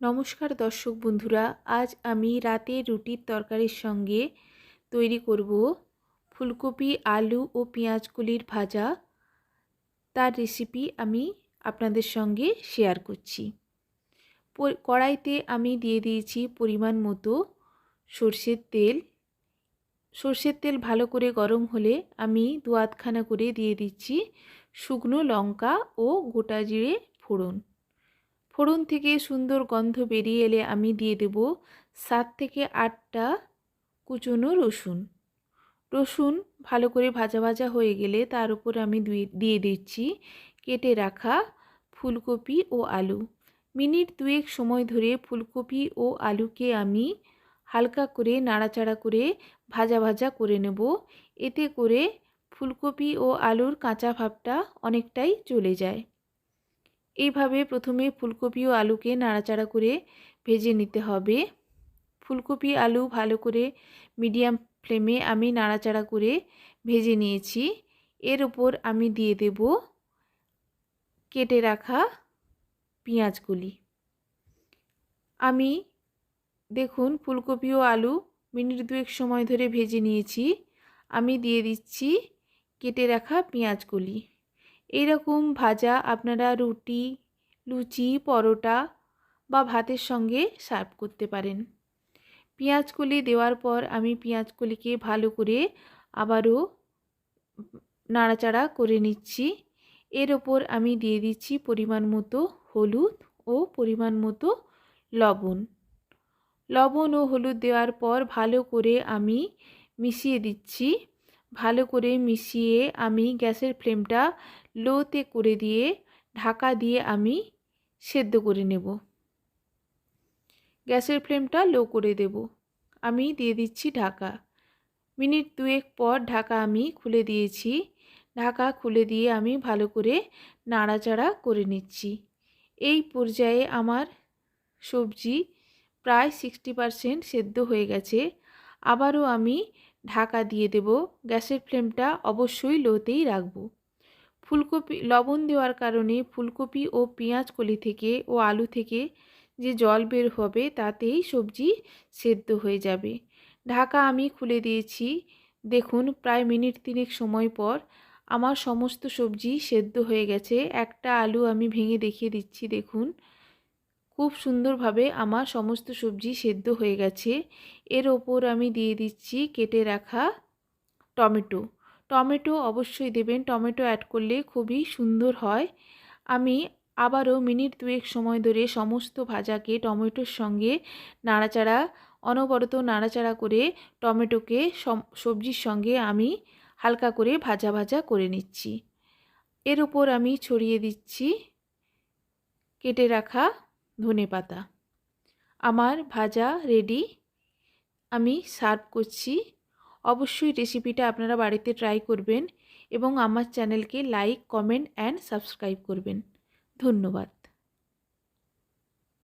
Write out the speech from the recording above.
নমস্কার দর্শক বন্ধুরা, আজ আমি রাতে রুটির তরকারির সঙ্গে তৈরি করব ফুলকপি, আলু ও পেঁয়াজগুলির ভাজা। তার রেসিপি আমি আপনাদের সঙ্গে শেয়ার করছি। কড়াইতে আমি দিয়ে দিয়েছি পরিমাণ মতো সর্ষের তেল। সর্ষের তেল ভালো করে গরম হলে আমি দু আধখানা করে দিয়ে দিচ্ছি শুকনো লঙ্কা ও গোটা জিরে ফোড়ন। ফোড়ন থেকে সুন্দর গন্ধ বেরিয়ে এলে আমি দিয়ে দেব সাত থেকে আটটা কুচনো রসুন। রসুন ভালো করে ভাজা ভাজা হয়ে গেলে তার উপর আমি দিয়ে দিচ্ছি কেটে রাখা ফুলকপি ও আলু। মিনিট দুয়েক সময় ধরে ফুলকপি ও আলুকে আমি হালকা করে নাড়াচাড়া করে ভাজা ভাজা করে নেব। এতে করে ফুলকপি ও আলুর কাঁচা ভাবটা অনেকটাই চলে যায়। এইভাবে প্রথমে ফুলকপি ও আলুকে নাড়াচাড়া করে ভেজে নিতে হবে। ফুলকপি, আলু ভালো করে মিডিয়াম ফ্লেমে আমি নাড়াচাড়া করে ভেজে নিয়েছি। এর ওপর আমি দিয়ে দেব কেটে রাখা পেঁয়াজগুলি। আমি দেখুন ফুলকপি ও আলু মিনিট দুয়েক সময় ধরে ভেজে নিয়েছি। আমি দিয়ে দিচ্ছি কেটে রাখা পেঁয়াজগুলি। এইরকম ভাজা আপনারা রুটি, লুচি, পরোটা বা ভাতের সঙ্গে সার্ভ করতে পারেন। পেঁয়াজকলি দেওয়ার পর আমি পেঁয়াজকলিকে ভালো করে আবারও নাড়াচাড়া করে নিচ্ছি। এর ওপর আমি দিয়ে দিচ্ছি পরিমাণ মতো হলুদ ও পরিমাণ মতো লবণ। লবণ ও হলুদ দেওয়ার পর ভালো করে আমি মিশিয়ে দিচ্ছি ভালো করে মিশিয়ে আমি গ্যাসের ফ্লেমটা লোতে করে দিয়ে ঢাকা দিয়ে আমি সেদ্ধ করে নেব। গ্যাসের ফ্লেমটা লো করে দেব। আমি দিয়ে দিচ্ছি ঢাকা। মিনিট দুয়েক পর ঢাকা আমি খুলে দিয়েছি। ঢাকা খুলে দিয়ে আমি ভালো করে নাড়াচাড়া করে নিচ্ছি। এই পর্যায়ে আমার সবজি প্রায় সিক্সটি পারসেন্ট সেদ্ধ হয়ে গেছে। আবারও আমি ঢাকা দিয়ে দেব। গ্যাসের ফ্লেমটা অবশ্যই লোতেই রাখব। ফুলকপি, লবণ দেওয়ার কারণে ফুলকপি ও পেঁয়াজ কলি থেকে ও আলু থেকে যে জল বের হবে তাতেই সবজি সেদ্ধ হয়ে যাবে। ঢাকা আমি খুলে দিয়েছি। দেখুন, প্রায় মিনিট তিনেক সময় পর আমার সমস্ত সবজি সেদ্ধ হয়ে গেছে। একটা আলু আমি ভেঙে দেখিয়ে দিচ্ছি, দেখুন। খুব সুন্দরভাবে আমার সমস্ত সবজি সেদ্ধ হয়ে গেছে। এর ওপর আমি দিয়ে দিচ্ছি কেটে রাখা টমেটো। টমেটো অবশ্যই দেবেন। টমেটো অ্যাড করলে খুবই সুন্দর হয়। আমি আবারও মিনিট দুয়েক সময় ধরে সমস্ত ভাজাকে টমেটোর সঙ্গে নাড়াচাড়া, অনবরত নাড়াচাড়া করে টমেটোকে সবজির সঙ্গে আমি হালকা করে ভাজা ভাজা করে নিচ্ছি। এর উপর আমি ছড়িয়ে দিচ্ছি কেটে রাখা ধনে পাতা। আমার ভাজা রেডি আমি সার্ভ করছি। অবশ্যই রেসিপিটা আপনারা বাড়িতে ট্রাই করবেন এবং আমার চ্যানেলকে লাইক কমেন্ট অ্যান্ড সাবস্ক্রাইব করবেন। ধন্যবাদ।